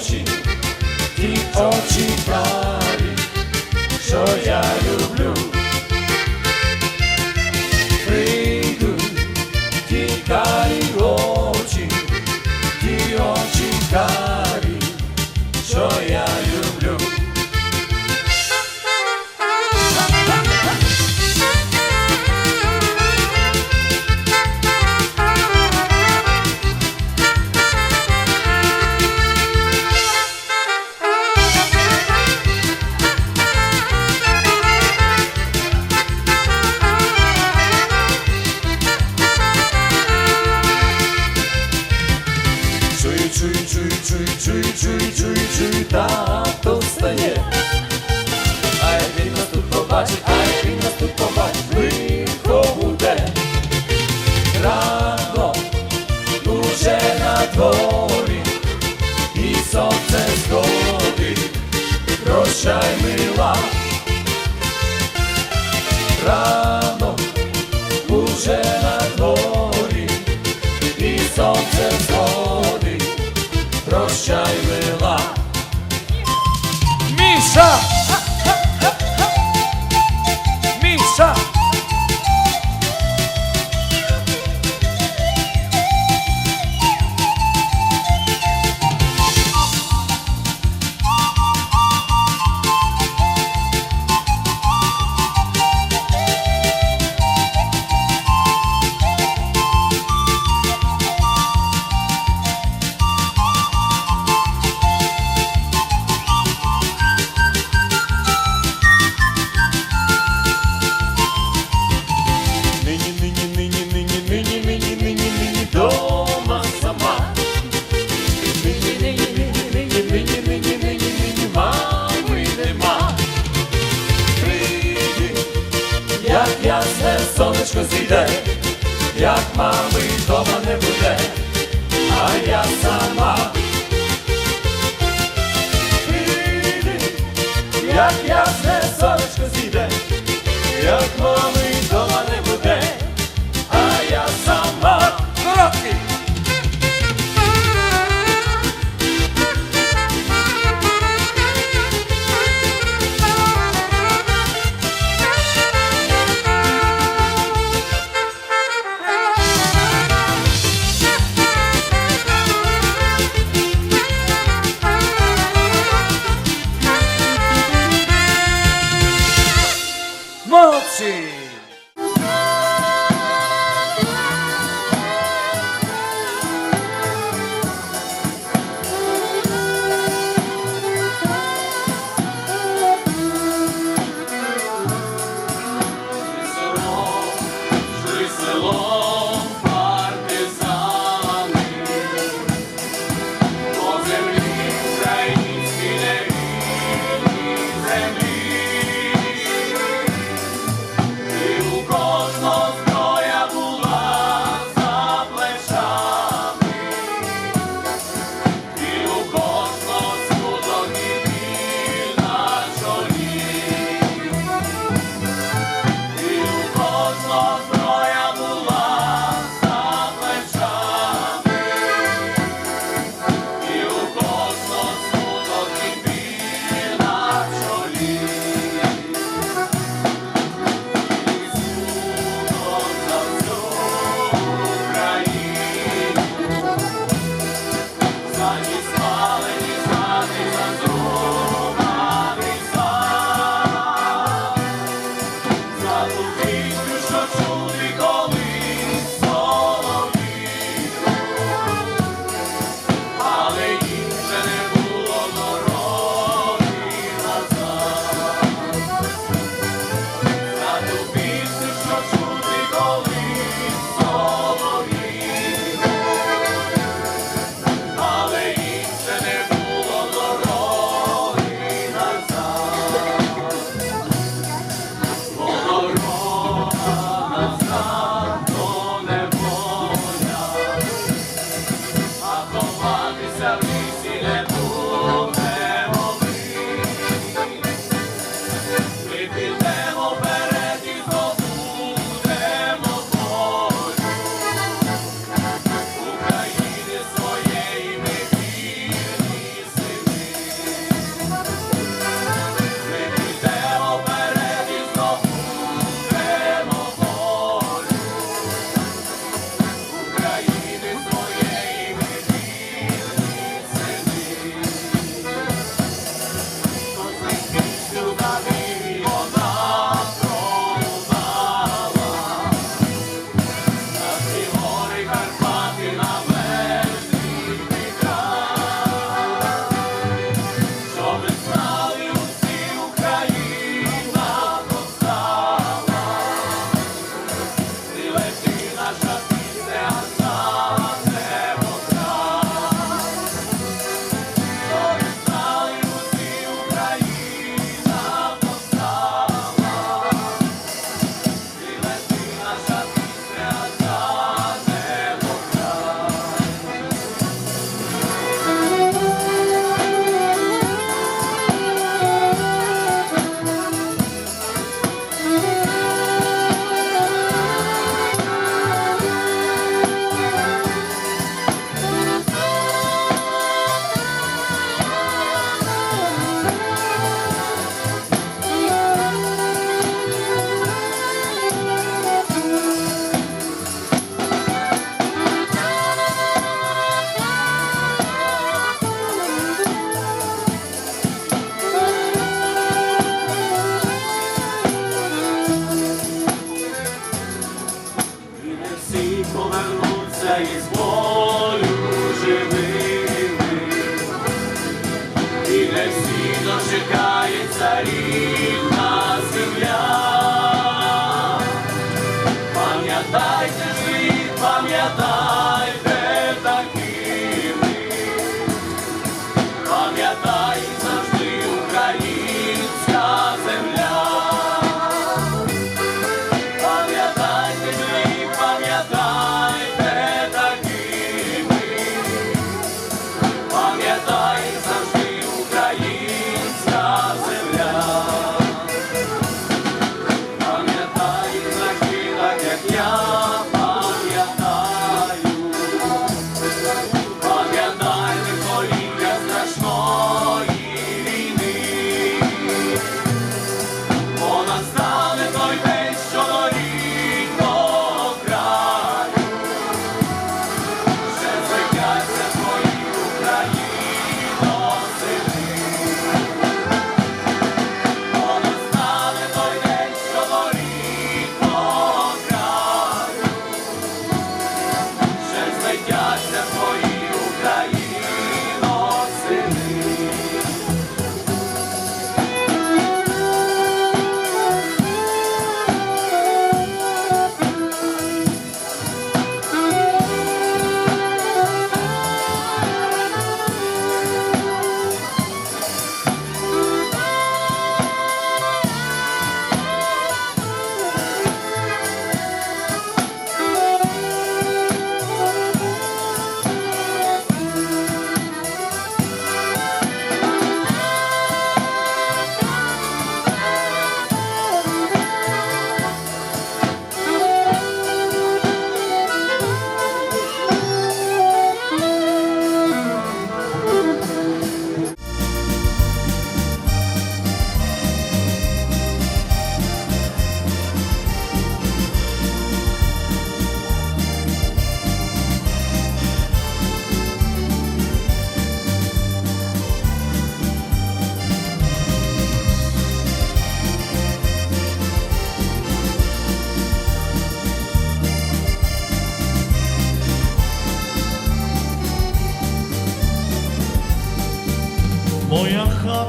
очі, ті очі карі, що я люблю. 上 сонечко зійде, як мами дома не буде, а я сама. Як я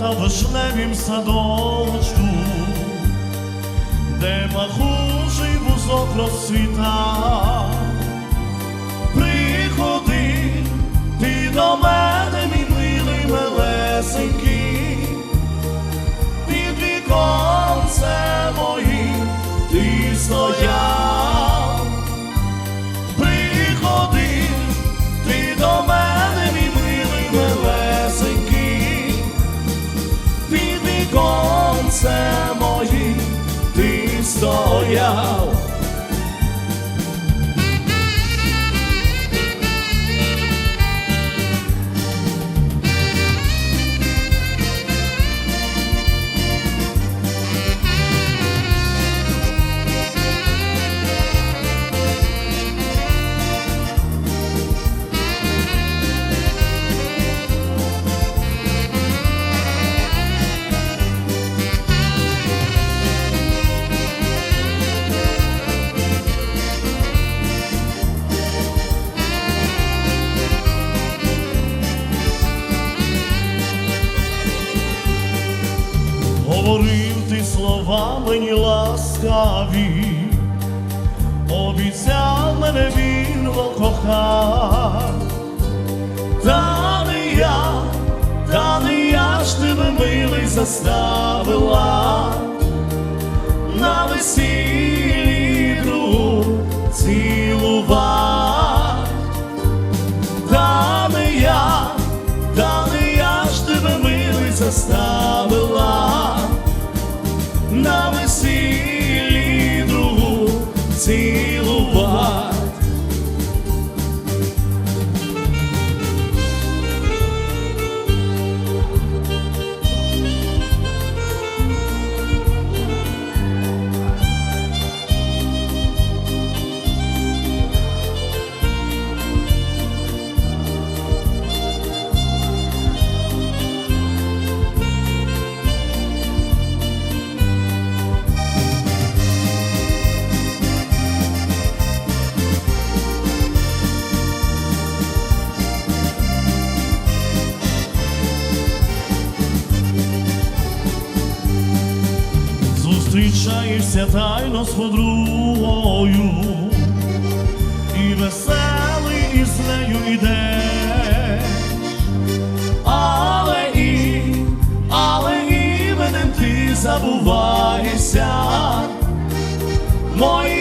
Та в вишневім садочку, де махужий вузок розсвіта, приходи ти до мене, мій милий милесенький, під віконце моїм. стояв. ласкаві, обіцяв мене він кохав. Та не я, та не я ж тебе милий заставила на весілля. Граєшся тайно з подругою і веселий із нею йде, але і, але іменем ти забуваєшся. Мої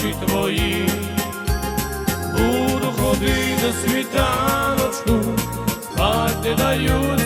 очі твої, буду ходити світаночку, спать не даю.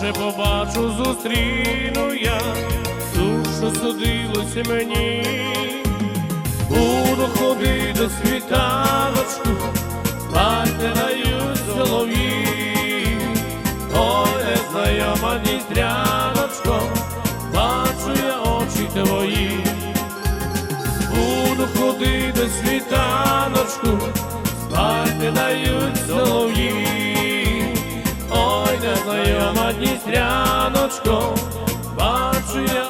може, побачу, зустріну я. Ту, що судилося мені, буду ходити до світаночку, байте дають солов'ї, ой, незнайома дістряночко, бачу я очі твої, буду ходити до світаночку, байте дають солов'ї. Гуляю над Дністряночком, бачу я.